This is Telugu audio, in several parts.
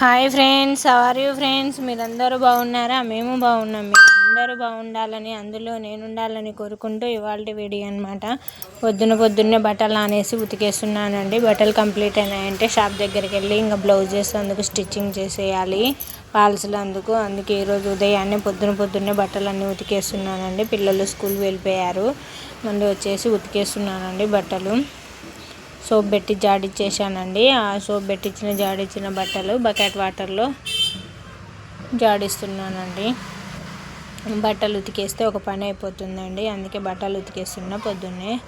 Hi friends are you friends మీరందరూ బాగున్నారా? మేము బాగున్నాం. మీరందరూ బాగుండాలని అందులో నేను ఉండాలని కోరుకుంటూ ఇవాళ వీడియో అనమాట పొద్దున పొద్దున్నే బట్టలు ఆనేసి ఉతికేస్తున్నానండి. బట్టలు కంప్లీట్ అయినాయంటే షాప్ దగ్గరికి వెళ్ళి ఇంకా బ్లౌజెస్ అందుకు స్టిచ్చింగ్ చేసేయాలి. పాల్సులు అందుకు. అందుకే ఈరోజు ఉదయాన్నే పొద్దున పొద్దున్నే బట్టలు అన్నీ ఉతికేస్తున్నానండి. పిల్లలు స్కూల్ వెళ్ళిపోయారు. మళ్ళీ వచ్చేసి ఉతికేస్తున్నానండి బట్టలు. సోప్ పెట్టి జాడిచ్చేసానండి. ఆ సోప్ పెట్టించిన జాడిచ్చిన బట్టలు బకెట్ వాటర్లో జాడిస్తున్నానండి. బట్టలు ఉతికేస్తే ఒక పని అయిపోతుందండి. అందుకే బట్టలు ఉతికేస్తున్నా పొద్దున్నే.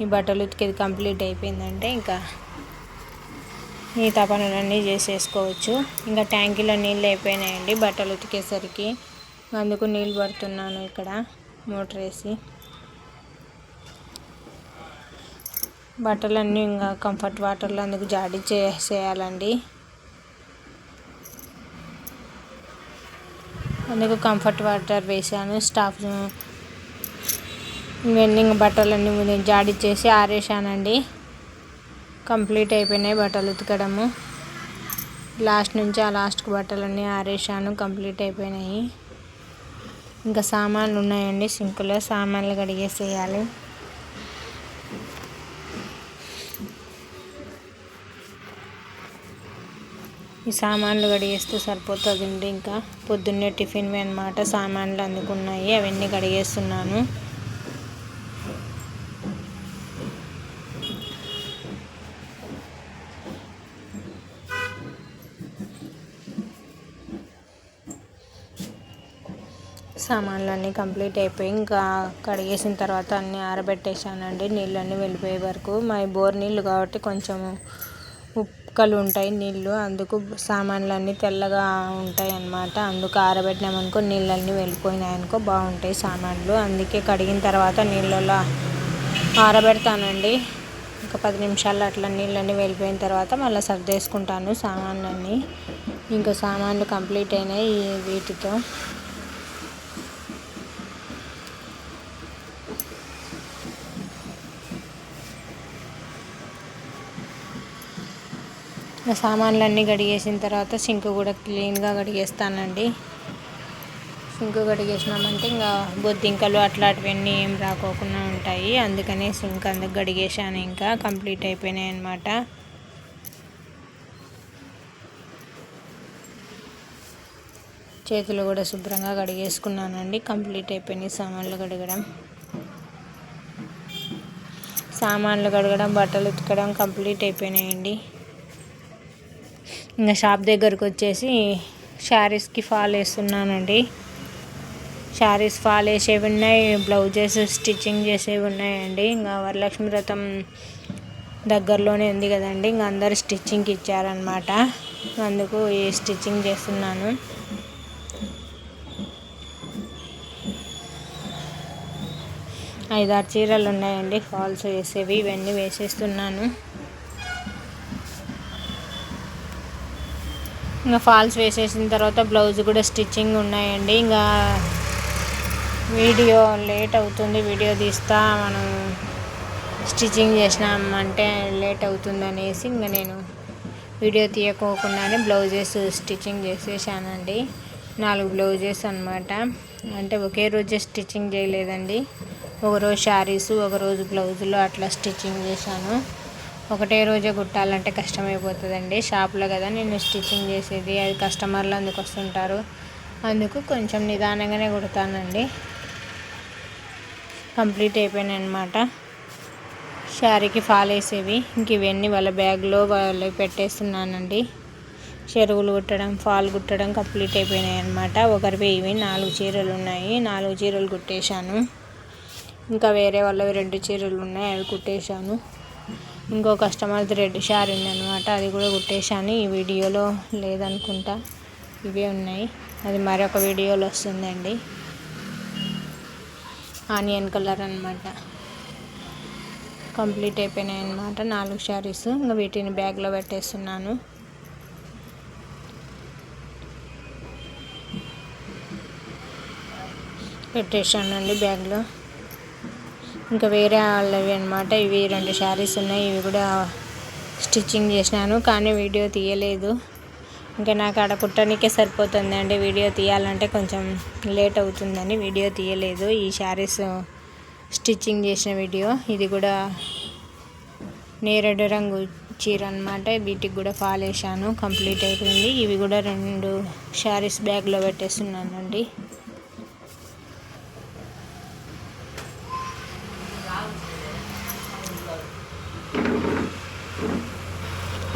ఈ బట్టలు ఉతికేది కంప్లీట్ అయిపోయిందంటే ఇంకా మిగతా పనులన్నీ చేసేసుకోవచ్చు. ఇంకా ట్యాంకీలో నీళ్ళు అయిపోయినాయండి బట్టలు ఉతికేసరికి. అందుకు నీళ్ళు పడుతున్నాను ఇక్కడ మోటర్ వేసి. బట్టలన్నీ ఇంకా కంఫర్ట్ వాటర్లో అందుకు జాడీ చేసేయాలండి. అందుకు కంఫర్ట్ వాటర్ వేసాను. స్టాఫ్ ఇవన్నీ బట్టలన్నీ జాడి చేసి ఆరేసానండి కంప్లీట్ అయిపోయినాయి బట్టలు ఉతకడము. లాస్ట్ నుంచి ఆ లాస్ట్కి బట్టలన్నీ ఆరేసాను కంప్లీట్ అయిపోయినాయి. ఇంకా సామాన్లు ఉన్నాయండి సింకులో. సామాన్లు కడిగేసేయాలి. ఈ సామాన్లు కడిగేస్తే సరిపోతుందండి. ఇంకా పొద్దున్నే టిఫిన్వి అనమాట సామాన్లు అందుకున్నాయి. అవన్నీ కడిగేస్తున్నాను. సామాన్లు అన్నీ కంప్లీట్ అయిపోయి ఇంకా కడిగేసిన తర్వాత అన్నీ ఆరబెట్టేశానండి. నీళ్ళన్నీ వెళ్ళిపోయే వరకు. మా బోర్ నీళ్ళు కాబట్టి కొంచెము చుక్కలు ఉంటాయి నీళ్ళు. అందుకు సామాన్లు అన్నీ తెల్లగా ఉంటాయి అన్నమాట. అందుకు ఆరబెట్టినామనుకో నీళ్ళన్నీ వెళ్ళిపోయినాయి అనుకో బాగుంటాయి సామాన్లు. అందుకే కడిగిన తర్వాత నీళ్ళలో ఆరబెడతానండి. ఒక పది నిమిషాలు అట్లా నీళ్ళన్నీ వెళ్ళిపోయిన తర్వాత మళ్ళీ సర్దేసుకుంటాను సామాన్లన్నీ. ఇంకా సామాన్లు కంప్లీట్ అయినాయి వీటితో. సామాన్లన్నీ కడిగేసిన తర్వాత సింక్ కూడా క్లీన్గా కడిగేస్తానండి. సింక్ కడిగేసినామంటే ఇంకా బొద్దింకలు అట్లాంటివన్నీ ఏం రాకోకుండా ఉంటాయి. అందుకనే సింక్ అందుకు కడిగేసాను ఇంకా కంప్లీట్ అయిపోయినాయి అనమాట చేతులు కూడా శుభ్రంగా కడిగేసుకున్నానండి. కంప్లీట్ అయిపోయినాయి సామాన్లు కడగడం. సామాన్లు కడగడం బట్టలు ఉతకడం కంప్లీట్ అయిపోయినాయండి. ఇంకా షాప్ దగ్గరకు వచ్చేసి శారీస్కి ఫాల్ వేస్తున్నానండి. శారీస్ ఫాల్ వేసేవి ఉన్నాయి బ్లౌజెస్ స్టిచ్చింగ్ చేసేవి ఉన్నాయండి. ఇంకా వరలక్ష్మి వ్రతం దగ్గరలోనే ఉంది కదండి ఇంకా అందరు స్టిచ్చింగ్కి ఇచ్చారనమాట అందుకు ఈ స్టిచ్చింగ్ చేస్తున్నాను. ఐదారు చీరలు ఉన్నాయండి ఫాల్స్ వేసేవి ఇవన్నీ వేసేస్తున్నాను. ఇంకా ఫాల్స్ వేసేసిన తర్వాత బ్లౌజ్ కూడా స్టిచ్చింగ్ ఉన్నాయండి. ఇంకా వీడియో లేట్ అవుతుంది వీడియో తీస్తా మనం స్టిచ్చింగ్ చేసినామంటే లేట్ అవుతుంది అనేసి ఇంకా నేను వీడియో తీయకోకుండానే బ్లౌజెస్ స్టిచ్చింగ్ చేసేసానండి. నాలుగు బ్లౌజెస్ అనమాట అంటే ఒకే రోజే స్టిచ్చింగ్ చేయలేదండి. ఒకరోజు శారీస్ ఒకరోజు బ్లౌజులు అట్లా స్టిచ్చింగ్ చేశాను. ఒకటే రోజే కుట్టాలంటే కష్టమైపోతుందండి. షాప్లో కదా నేను స్టిచ్చింగ్ చేసేది అది కస్టమర్లు అందుకు వస్తుంటారు. అందుకు కొంచెం నిదానంగానే కుడతానండి. కంప్లీట్ అయిపోయినాయి అనమాట శారీకి ఫాల్ వేసేవి. ఇంక ఇవన్నీ వాళ్ళ బ్యాగ్లో వాళ్ళు పెట్టేస్తున్నానండి. చెరువులు కుట్టడం ఫాల్ కుట్టడం కంప్లీట్ అయిపోయినాయి అనమాట ఒకరివి ఇవి నాలుగు చీరలు ఉన్నాయి. నాలుగు చీరలు కుట్టేశాను. ఇంకా వేరే వాళ్ళవి రెండు చీరలు ఉన్నాయి అవి కుట్టేశాను. ఇంకో కస్టమర్ది రెడ్ షార్ ఉందనమాట అది కూడా కుట్టేశాను. ఈ వీడియోలో లేదనుకుంటా. ఇవే ఉన్నాయి. అది మరొక వీడియోలో వస్తుందండి. ఆనియన్ కలర్ అనమాట కంప్లీట్ అయిపోయినాయి అనమాట నాలుగు శారీస్. ఇంకా వీటిని బ్యాగ్లో పెట్టేస్తున్నాను. పెట్టేశానండి బ్యాగ్లో. ఇంకా వేరే వాళ్ళవి అనమాట ఇవి రెండు శారీస్ ఉన్నాయి. ఇవి కూడా స్టిచ్చింగ్ చేసినాను కానీ వీడియో తీయలేదు. ఇంకా నాకు ఆడ కుట్టడానికే సరిపోతుంది అండి. వీడియో తీయాలంటే కొంచెం లేట్ అవుతుందని వీడియో తీయలేదు. ఈ శారీస్ స్టిచ్చింగ్ చేసిన వీడియో. ఇది కూడా నేరేడు రంగు చీర అనమాట వీటికి కూడా ఫాల్ వేసాను కంప్లీట్ అయిపోయింది. ఇవి కూడా రెండు శారీస్ బ్యాగ్లో పెట్టేస్తున్నానండి.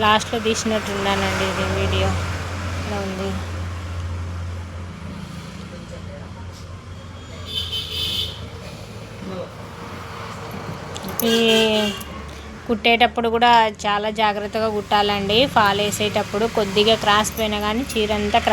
లాస్ట్లో తీసినట్టున్నానండి ఇది వీడియో. ఇలా ఉంది. ఈ కుట్టేటప్పుడు కూడా చాలా జాగ్రత్తగా కుట్టాలండి. ఫాల్ వేసేటప్పుడు కొద్దిగా క్రాస్ పోయినా కానీ చీర అంతా క్రా